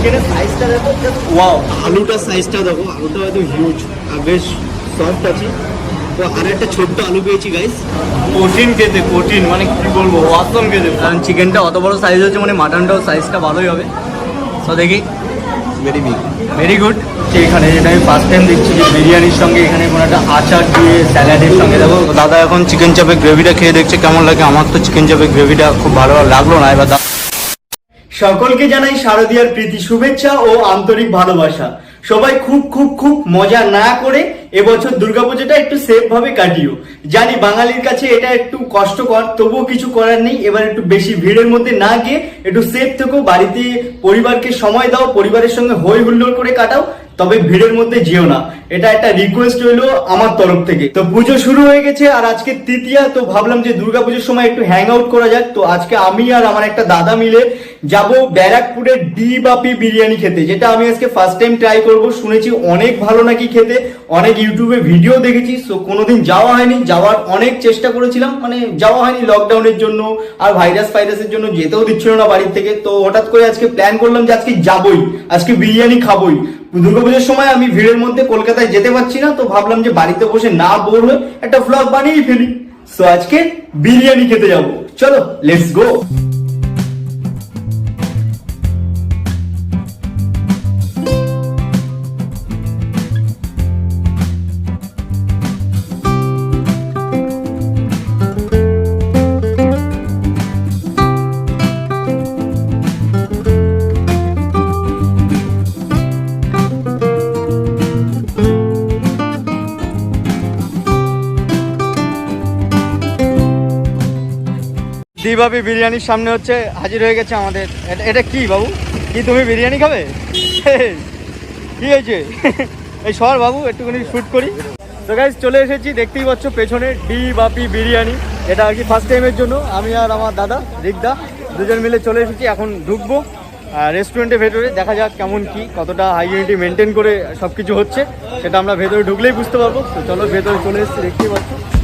চিকেনের সাইজটা দেখো ওয়াও আলুটার সাইজটা দেখো আলুটা একদম হিউজ আর বেশ সফট আছে। তো আর একটা ছোট্ট আলু পেয়েছি গাইস কঠিন খেতে কঠিন মানে কি বলব অসম খেতে। কারণ চিকেনটা অত বড় সাইজ হচ্ছে মানে মাটনটাও সাইজটা ভালোই হবে। তো দেখি। ভেরি বিগ ভেরি গুড এখানে যেটা আমি ফার্স্ট টাইম দেখছি যে বিরিয়ানির সঙ্গে এখানে কোনো একটা আচার দিয়ে স্যালাডের সঙ্গে দেখো। দাদা এখন চিকেন চাপের গ্রেভিটা খেয়ে দেখছে কেমন লাগে? আমার তো চিকেন চাপের গ্রেভিটা খুব ভালো লাগল না এবার দা- সকলকে জানাই শারদীয়ার প্রীতি, শুভেচ্ছা ও আন্তরিক ভালোবাসা। সবাই খুব খুব খুব মজা না করে এবছর দুর্গাপুজোটা একটু সেফ ভাবে কাটিও। জানি বাঙালির কাছে এটা একটু কষ্টকর, তবুও কিছু করার নেই। এবার একটু বেশি ভিড়ের মধ্যে না গিয়ে একটু সেফ থেকো, বাড়িতে পরিবারকে সময় দাও, পরিবারের সঙ্গে হই হুল্লোড় করে কাটাও। তবে ভিড়ের মধ্যে যেও না। এটা একটা রিকোয়েস্ট হইল আমার তরফ থেকে। তো পুজো শুরু হয়ে গেছে আর আজকে তৃতীয়া, তো ভাবলাম যে দুর্গা পুজোর সময় একটু হ্যাং আউট করা যাক। তো আজকে আমি আর আমার একটা দাদা মিলে যাব ব্যারাকপুরের ডি বাপি বিরিয়ানি খেতে, যেটা আমি আজকে ফার্স্ট টাইম ট্রাই করব। শুনেছি অনেক ভালো নাকি খেতে, অনেক ইউটিউবে ভিডিও দেখেছি সো কোনোদিন যাওয়া হয়নি। যাওয়ার অনেক চেষ্টা করেছিলাম মানে যাওয়া হয়নি লকডাউনের জন্য আর ভাইরাস ফাইরাসের জন্য যেতেও দিচ্ছিল না বাড়ির থেকে। তো হঠাৎ করে আজকে প্ল্যান করলাম যে আজকে যাবই, আজকে বিরিয়ানি খাবই। দুর্গাপুজোর সময় আমি ভিড়ের মধ্যে কলকাতায় যেতে পারছি না, তো ভাবলাম যে বাড়িতে বসে না বোর হয়ে একটা ভ্লগ বানিয়ে ফেলি। সো আজকে বিরিয়ানি খেতে যাব। চলো লেটস গো দিবাবি বিরিয়ানির সামনে হচ্ছে হাজির হয়ে গেছে আমাদের? এটা- এটা কি বাবু? কি তুমি বিরিয়ানি খাবে? কি হয়েছে? এই সর বাবু, একটুখানি শ্যুট করি। তো গাইজ চলে এসেছি, দেখতেই পাচ্ছ পেছনে ডি বাপি বিরিয়ানি। এটা আর কি ফার্স্ট টাইমের জন্য। আমি আর আমার দাদা রিকদা দুজন মিলে চলে এসেছি, এখন ঢুকবো রেস্টুরেন্টের ভেতরে। দেখা যাক কেমন কি, কতটা হাইজিনিটি মেনটেন করে সব কিছু হচ্ছে। সেটা আমরা ভেতরে ঢুকলেই বুঝতে পারব। তো চলো, ভেতরে চলে এসেছি, দেখতেই পাচ্ছ।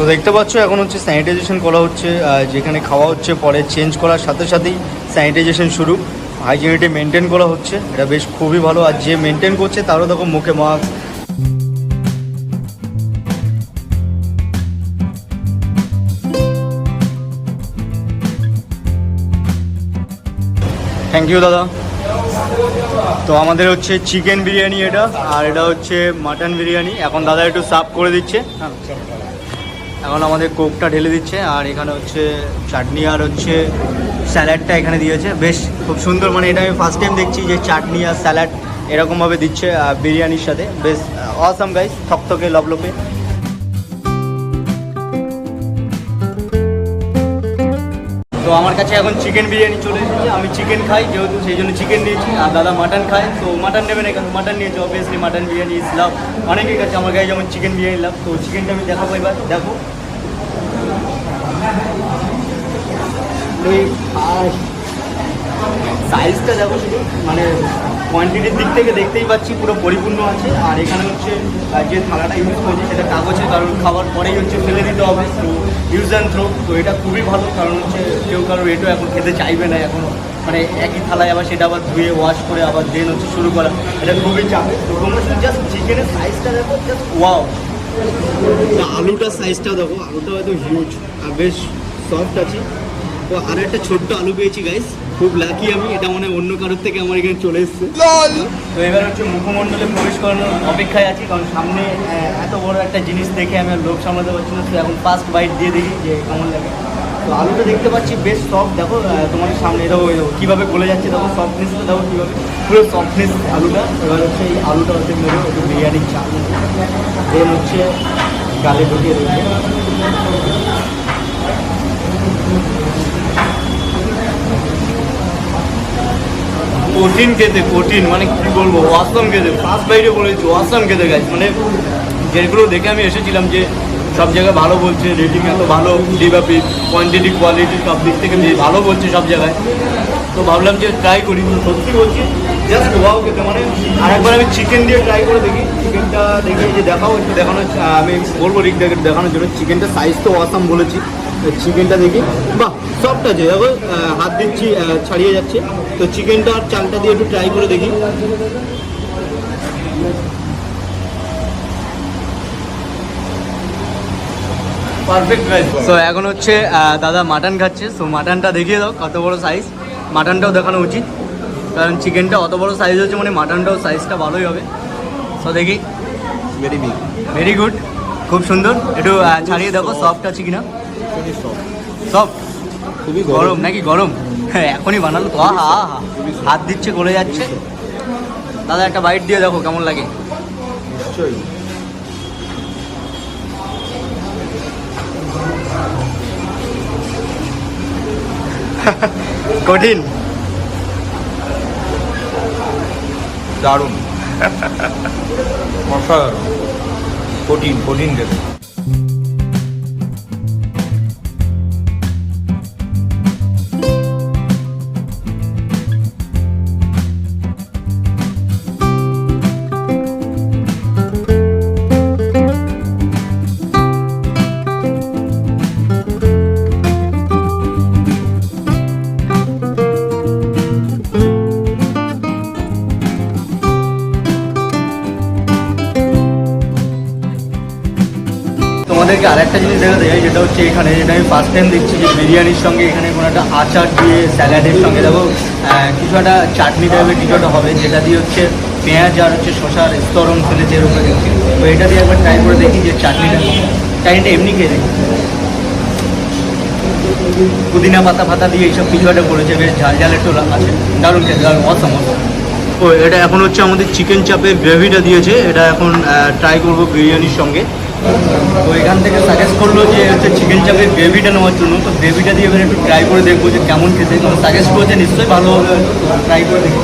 তো দেখতে পাচ্ছ, এখন হচ্ছে স্যানিটাইজেশন করা হচ্ছে যেখানে খাওয়া হচ্ছে, পরে চেঞ্জ করার সাথে সাথেই স্যানিটাইজেশন শুরু। হাইজিনিটি মেনটেন করা হচ্ছে, এটা বেশ খুবই ভালো। আর যে মেনটেন করছে, তারও দেখো মুখে মাস্ক থ্যাংক ইউ দাদা। তো আমাদের হচ্ছে চিকেন বিরিয়ানি এটা, আর এটা হচ্ছে মাটন বিরিয়ানি। এখন দাদা একটু সাফ করে দিচ্ছে। হ্যাঁ এখন আমাদের কোকটা ঢেলে দিচ্ছে, আর এখানে হচ্ছে চাটনি আর হচ্ছে স্যালাডটা এখানে দিয়েছে। বেশ, খুব সুন্দর মানে এটা আমি ফার্স্ট টাইম দেখছি যে চাটনি আর স্যালাড এরকমভাবে দিচ্ছে বিরিয়ানির সাথে। বেশ অসাম গাইস থকথকে লবলপে তো আমার কাছে এখন চিকেন বিরিয়ানি চলে এসেছে। আমি চিকেন খাই, যেহেতু সেই জন্য চিকেন নিয়েছি আর দাদা মাটন খায়। তো মাটন নেবে না কেন? মাটন নিয়েছে obviously mutton biryani is love অনেকের কাছে আমার কাছে যেমন চিকেন বিরিয়ানি লাভ তো চিকেনটা আমি দেখাবো এবার। দেখো। সাইজটা দেখো শুধু মানে কোয়ান্টিটির দিক থেকে দেখতেই পাচ্ছি, পুরো পরিপূর্ণ আছে। আর এখানে হচ্ছে যে থালাটা ইউজ করেছি, সেটা কাগজে কারণ খাবার পরেই হচ্ছে ফেলে দিতে হবে তো ইউজ অ্যান্ড থ্রো তো এটা খুবই ভালো, কারণ হচ্ছে কেউ কারোর এটাও এখন খেতে চাইবে না এখন। মানে একই থালায় আবার সেটা আবার ধুয়ে ওয়াশ করে আবার দেন হচ্ছে শুরু করা। এটা খুবই চাপে তো তোমরা শুধু জাস্ট চিকেনের সাইজটা দেখো জাস্ট ওয়াও আলুটার সাইজটা দেখো, আলুটা হয়তো হিউজ আর বেশ সফট আছে। তো আর একটা ছোট্ট আলু পেয়েছি গাইস খুব লাকি আমি এটা মনে হয় অন্য কারোর থেকে আমার এখানে চলে এসছে। তো এবার হচ্ছে মুখমণ্ডলে প্রবেশ করানোর অপেক্ষায় আছি কারণ সামনে এত বড় একটা জিনিস দেখে আমি লোক সামলাতে পারছি না তো এখন ফার্স্ট বাইট দিয়ে দেখি যে কেমন লাগে। তো আলুটা দেখতে পাচ্ছি বেশ সফট দেখো তোমার সামনে দেখো ওই দেখো কীভাবে গলে যাচ্ছে দেখো সফটনেসটা দেখো কীভাবে পুরো সফটনেস আলুটা। এবার হচ্ছে এই আলুটা হচ্ছে মেরে একটু বিরিয়ানির চাল। দেন হচ্ছে গালে ঢুকিয়ে দিচ্ছে কঠিন খেতে, কঠিন মানে কি বলব ওয়াসাম খেতে ফার্স্ট বাইরে বলেছি ওয়াসম খেতে গেছে মানে যেগুলো দেখে আমি এসেছিলাম যে সব জায়গায় ভালো বলছে রেটিং এত ভালো লিভাপি কোয়ান্টিটি কোয়ালিটি সব দিক থেকে ভালো বলছে সব জায়গায়। তো ভাবলাম যে ট্রাই করি সত্যি বলছি জাস্ট ওয়াও খেতে মানে আরেকবার আমি চিকেন দিয়ে ট্রাই করে দেখি চিকেনটা দেখি, যে দেখাও, একটু দেখানো আমি বলব রিক দেখে দেখানোর জন্য চিকেনটা সাইজ তো ওয়াসাম বলেছি। চিকেনটা দেখি। বাহ সফট আছে দেখো হাত দিচ্ছি ছাড়িয়ে যাচ্ছে। তো চিকেনটা আর চালটা দিয়ে একটু ট্রাই করে দেখি। পারফেক্ট সো এখন হচ্ছে দাদা মাটন খাচ্ছে। সো মাটনটা দেখিয়ে দাও কত বড় সাইজ মাটনটাও দেখানো উচিত। কারণ চিকেনটা অত বড় সাইজ হচ্ছে মানে মাটনটাও সাইজটা ভালোই হবে। সো দেখি। ভেরি বিগ ভেরি গুড খুব সুন্দর। একটু ছাড়িয়ে দেখো সফট আছে কিনা। সফট খুবই গরম। নাকি গরম? হ্যাঁ এখনই বানালো তো। আহা আহা। হাত দিচ্ছে গলে যাচ্ছে। দাদা একটা বাইট দিয়ে দেখো কেমন লাগে। নিশ্চয়ই। কঠিন। দারুণ। অসাধারণ কঠিন কঠিন খেতে তোমাদেরকে আরেকটা জিনিস দেখা যায় যেটা হচ্ছে এখানে, যেটা আমি ফার্স্ট টাইম দেখছি, যে বিরিয়ানির সঙ্গে এখানে কোনো একটা আচার দিয়ে স্যালাডের সঙ্গে, দেখো কিছু একটা চাটনি টাইপের কিছু একটা হবে, যেটা দিয়ে হচ্ছে পেঁয়াজ আর হচ্ছে শশার স্তরণ ফেলেছে এর উপরে দেখছি। তো এটা দিয়ে একবার ট্রাই করে দেখি যে চাটনিটা চাটনিটা এমনি খেয়ে দেখি। পুদিনা পাতা ফাতা দিয়ে এইসব কিছু একটা করেছে, বেশ ঝাল ঝাল একটু আছে। দারুণ খেতে, দারুণ অসম ও, এটা এখন হচ্ছে আমাদের চিকেন চাপে গ্রেভিটা দিয়েছে, এটা এখন ট্রাই করব বিরিয়ানির সঙ্গে। তো এখান থেকে সাজেস্ট করল যে হচ্ছে চিকেন চাপের গ্রেভিটা নেওয়ার জন্য। তো গ্রেভিটা দিয়ে এবার একটু ট্রাই করে দেখব যে কেমন খেতে। তো সাজেস্ট করেছে, নিশ্চয়ই ভালো হবে ট্রাই করে দেখব।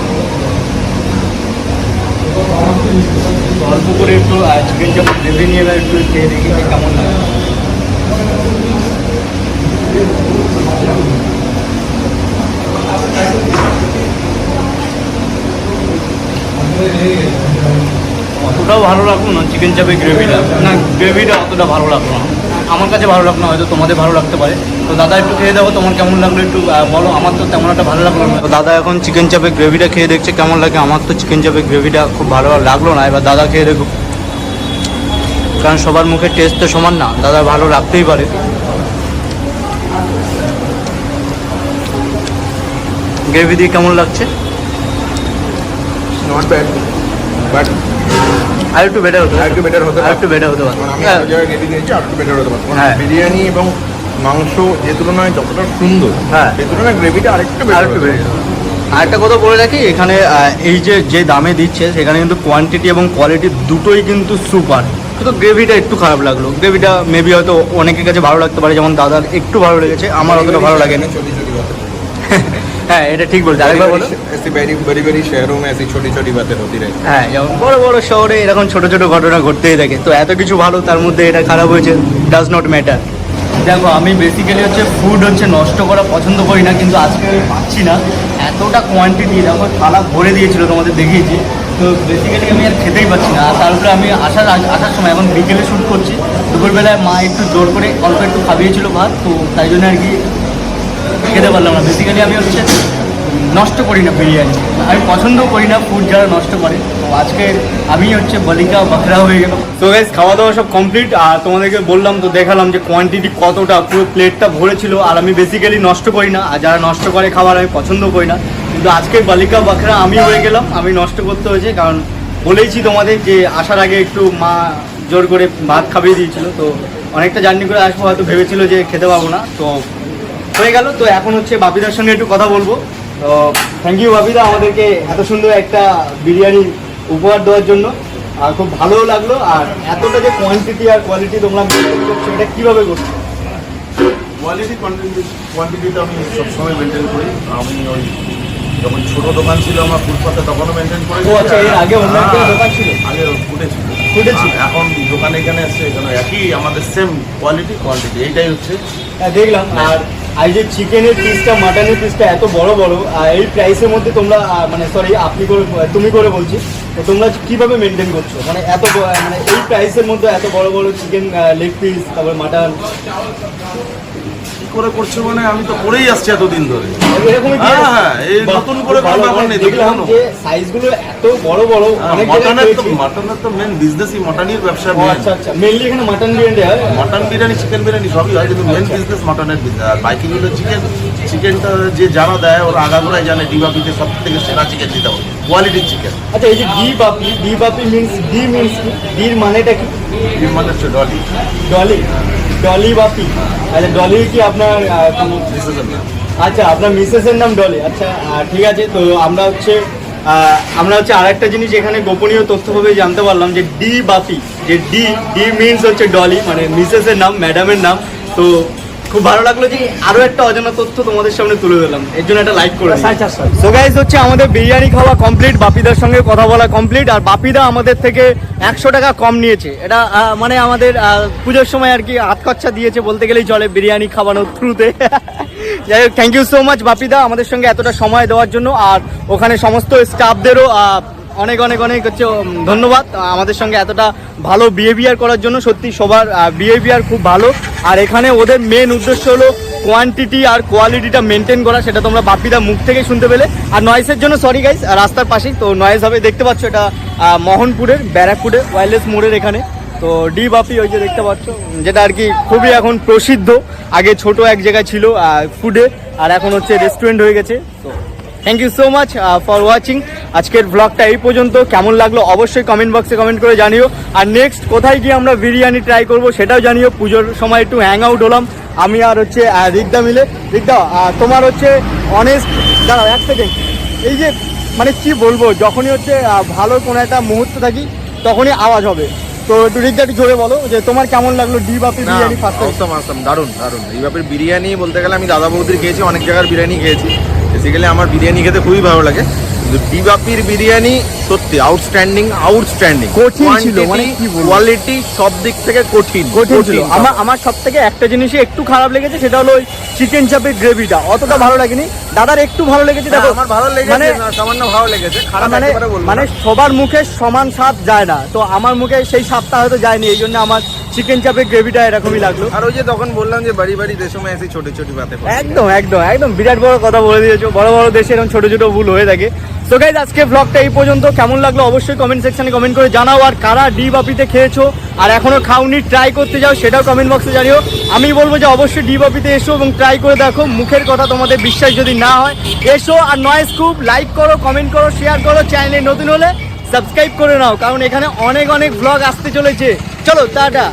অল্প করে একটু চিকেন চাপের গ্রেভি নিয়ে এবার একটু খেয়ে দেখি কেমন লাগে। অতটাও ভালো লাগল না চিকেন চাপের গ্রেভিটা না গ্রেভিটা অতটা ভালো লাগল না। আমার কাছে ভালো লাগল হয়তো তোমাদের ভালো লাগতে পারে। তো দাদা একটু খেয়ে দেখো, তোমার কেমন লাগল একটু বলো। আমার তো তেমন একটা ভালো লাগল না। তো দাদা এখন চিকেন চাপের গ্রেভিটা খেয়ে দেখছে, কেমন লাগে? আমার তো চিকেন চাপের গ্রেভিটা খুব ভালো লাগল না। এবার দাদা খেয়ে দেখো কারণ সবার মুখে টেস্ট তো সমান না। দাদা ভালো লাগতেই পারে। গ্রেভি দিয়ে কেমন লাগছে? নট ব্যাড বাট আরেকটু বেটার হতো। আর একটু বেটার হতো আর একটু বেটার হতে। পারতো আমি এক জায়গায় গেটে নিয়েছি একটু বেটার হতে পারতো হ্যাঁ। বিরিয়ানি এবং মাংস যে তুলনায় যতটা সুন্দর হ্যাঁ। সে তুলনায় গ্রেভিটা আরেকটু বেটার হতো আরেকটা কথা বলে রাখি এখানে এই যে যে দামে দিচ্ছে সেখানে কিন্তু কোয়ান্টিটি এবং কোয়ালিটি দুটোই কিন্তু সুপার শুধু গ্রেভিটা একটু খারাপ লাগল। গ্রেভিটা মেবি হয়তো অনেকের কাছে ভালো লাগতে পারে যেমন দাদার একটু ভালো লেগেছে আমার অতটা ভালো লাগে না হ্যাঁ এটা ঠিক বলছে আরেকবার বলো ऐसी बड़ी बड़ी बड़ी शहरों में ऐसी छोटी छोटी बातें होती रहती হ্যাঁ যেমন বড় বড় শহরে এরকম ছোট ছোট ঘটনা ঘটতেই থাকে তো এত কিছু ভালো তার মধ্যে এটা খারাপ হয়েছে ডাজ নট ম্যাটার দেখো আমি বেসিক্যালি হচ্ছে ফুড হচ্ছে নষ্ট করা পছন্দ করি না কিন্তু আজকে আমি পাচ্ছি না এতটা কোয়ান্টিটি দেখো থালা ভরে দিয়েছিল তোমাদের দেখিয়েছি তো বেসিক্যালি আমি আর খেতেই পাচ্ছি না আর তারপরে আমি আসার আগ- আসার সময় এখন বিকেলে শ্যুট করছি দুপুরবেলায় মা একটু জোর করে অল্প একটু খাবিয়েছিল ভাত তো তাই জন্য আর কি খেতে পারলাম না। বেসিক্যালি আমি হচ্ছে নষ্ট করি না বিরিয়ানি। আমি পছন্দ করি না ফুড যারা নষ্ট করে। আজকে আমি হচ্ছে বলিকা বাকরা হয়ে গেল তো গাইজ খাওয়া দাওয়া সব কমপ্লিট আর তোমাদেরকে বললাম তো, দেখালাম যে কোয়ান্টিটি কতটা, পুরো প্লেটটা ভরেছিল। আর আমি বেসিক্যালি নষ্ট করি না। আর যারা নষ্ট করে খাবার, আমি পছন্দ করি না। কিন্তু আজকে বালিকা বাকরা আমি হয়ে গেলাম। আমি নষ্ট করতে হয়েছে। কারণ বলেইছি তোমাদের যে আসার আগে একটু মা জোর করে ভাত খাইয়ে দিয়েছিল। তো অনেকটা জার্নি করে আসব, হয়তো ভেবেছিল যে খেতে পাবো না। তো হয়ে গেল। তো এখন হচ্ছে বাপিদার সঙ্গে একটু কথা বলব। তো থ্যাংক ইউ বাপিদা আমাদেরকে এত সুন্দর একটা বিরিয়ানি উপহার দেওয়ার জন্য। আর খুব ভালোও লাগল। আর এতটা যে কোয়ান্টিটি আর কোয়ালিটি তোমরা এটা কীভাবে করছ? কোয়ালিটি কোয়ান্টিটি কোয়ান্টিটিটা আমি সবসময় মেনটেন করি। আমি ওই যখন ছোট দোকান ছিল আমার ফুটপাতে তখনও মেনটেন করে ও আচ্ছা, এর আগে অন্য একটা দোকান ছিল? আগে ফুটে ছিল ফুটে ছিল? এখন দোকানে এখানে এসছে এখানে একই আমাদের সেম কোয়ালিটি কোয়ান্টিটি এইটাই হচ্ছে। হ্যাঁ, দেখলাম। আর এই যে চিকেনের পিসটা মাটনের পিসটা এত বড় বড় আর এই প্রাইসের মধ্যে তোমরা মানে সরি আপনি করে, তুমি করে বলছি, তো তোমরা কীভাবে মেনটেন করছ? মানে এত মানে এই প্রাইসের মধ্যে এত বড় বড় চিকেন লেগ পিস তারপরে মাটন করে করছে মানে আমি তো করেই আসছি এতদিন ধরে। হ্যাঁ, হ্যাঁ, এই নতুন করে কোনো ব্যাপার নেই, দেখলাম। সাইজগুলো এত বড় বড় মাটনের তো পেয়েছি। মাটনের তো মেন বিজনেসই মাটনই ব্যবসা main। আচ্ছা আচ্ছা। মেনলি এখানে মাটন বিরিয়ানি হয়। মাটন বিরিয়ানি চিকেন বিরিয়ানি সবই হয় কিন্তু মেন বিজনেস মাটনের বিজনেস আর বাকি গুলো চিকেন চিকেনটা যে যারা দেয় ওরা আগাগোড়াই জানে ডিবাপিতে সব থেকে সেরা চিকেন দিতে হবে। কোয়ালিটির চিকেন আচ্ছা এই যে D Bapi D Bapi means D means ডির মানেটা কি? হচ্ছে ডলি ডলি ডলি বাপি আচ্ছা ডলি কি আপনার আচ্ছা আপনার মিসেসের নাম ডলি আচ্ছা ঠিক আছে তো আমরা হচ্ছে আমরা হচ্ছে আর একটা জিনিস এখানে গোপনীয় তথ্যভাবে জানতে পারলাম যে ডি বাপি যে ডি ডি মিনস হচ্ছে ডলি মানে মিসেসের নাম ম্যাডামের নাম। তো খুব ভালো লাগল যে আরও একটা অজানা তথ্য তোমাদের সামনে তুলে দিলাম এর জন্য একটা লাইক করে সো গাইজ হচ্ছে আমাদের বিরিয়ানি খাওয়া কমপ্লিট বাপিদার সঙ্গে কথা বলা কমপ্লিট আর বাপিদা আমাদের থেকে একশো টাকা কম নিয়েছে। এটা মানে আমাদের পুজোর সময় আর কি হাত খরচা দিয়েছে বলতে গেলেই চলে বিরিয়ানি খাওয়ানোর থ্রুতে যাই হোক থ্যাংক ইউ সো মাচ বাপিদা আমাদের সঙ্গে এতটা সময় দেওয়ার জন্য আর ওখানে সমস্ত স্টাফদেরও অনেক অনেক অনেক হচ্ছে ধন্যবাদ। আমাদের সঙ্গে এতটা ভালো বিহেভিয়ার করার জন্য সত্যি সবার বিহেভিয়ার খুব ভালো। আর এখানে ওদের মেন উদ্দেশ্য হলো কোয়ান্টিটি আর কোয়ালিটিটা মেনটেন করা, সেটা তোমরা বাপিদা মুখ থেকে শুনতে পেলে। আর নয়েসের জন্য সরি গাইস রাস্তার পাশেই, তো নয়েস হবে, দেখতে পাচ্ছ এটা মোহনপুরের ব্যারাকপুরের ওয়াইলেস মোড়ের এখানে। তো ডি বাপি ওই যে দেখতে পাচ্ছ যেটা আর কি খুবই এখন প্রসিদ্ধ। আগে ছোট এক জায়গায় ছিল ফুডে আর এখন হচ্ছে রেস্টুরেন্ট হয়ে গেছে। তো thank you so much for watching আজকের ব্লগটা এই পর্যন্ত। কেমন লাগল অবশ্যই কমেন্ট বক্সে কমেন্ট করে জানিও। আর নেক্সট কোথায় গিয়ে আমরা বিরিয়ানি ট্রাই করব সেটাও জানিও। পুজোর সময় একটু হ্যাং আউট হলাম। আমি আর হচ্ছে রিকদা মিলে। রিকদা তোমার হচ্ছে অনেস্ট দাঁড়াও এক সেকেন্ড এই যে মানে কি বলব যখনই হচ্ছে ভালো কোনো একটা মুহূর্ত থাকি তখনই আওয়াজ হবে। তো একটু রিকদা একটু জোরে বলো যে তোমার কেমন লাগল D Bapi biryani first awesome awesome দারুণ দারুণ। এই ব্যাপারে বিরিয়ানি বলতে গেলে আমি দাদা বৌদির খেয়েছি অনেক জায়গার বিরিয়ানি খেয়েছি। বেসিক্যালি আমার বিরিয়ানি খেতে খুবই ভালো লাগে। বিবাপির বিরিয়ানি সত্যি আউটস্ট্যান্ডিং আউটস্ট্যান্ডিং কঠিন ছিল, মানে কি বলব? কোয়ালিটি সব দিক থেকে কঠিন কঠিন ছিল। আমার আমার সব থেকে একটা জিনিসই একটু খারাপ লেগেছে সেটা হলো ওই চিকেন চাপের গ্রেভিটা অতটা ভালো লাগেনি। দাদার একটু ভালো লেগেছে দেখো আমার ভালো লেগেছে মানে সামান্য ভালো লেগেছে। খারাপ মানে মানে সবার মুখে সমান স্বাদ যায় না। তো আমার মুখে সেই স্বাদটা হয়তো যায়নি এই জন্য আমার চিকেন চাপের গ্রেভিটা এরকমই লাগল। আর ওই যে তখন বললাম যে বাড়ি বাড়ি দেশ সময় এসে ছোট ছোট বাতে একদম একদম একদম। বিরাট বড় কথা বলে দিয়েছ। বড় বড় দেশে এরকম ছোট ছোট ভুল হয়ে থাকে। তো গাইজ আজকে ব্লগটা এই পর্যন্ত। কেমন লাগল অবশ্যই কমেন্ট সেকশনে কমেন্ট করে জানাও। আর কারা ডি বাপিতে খেয়েছো আর এখনও খাওনি ট্রাই করতে যাও, সেটাও কমেন্ট বক্সে জানিও। আমি বলব যে অবশ্যই ডি বাপিতে এসো এবং ট্রাই করে দেখো। মুখের কথা তোমাদের বিশ্বাস যদি না হয়, এসো আর নয় স্কুপ লাইক করো কমেন্ট করো শেয়ার করো। চ্যানেলে নতুন হলে সাবস্ক্রাইব করে নাও। কারণ এখানে অনেক অনেক ব্লগ আসতে চলেছে। চলো, টাটা।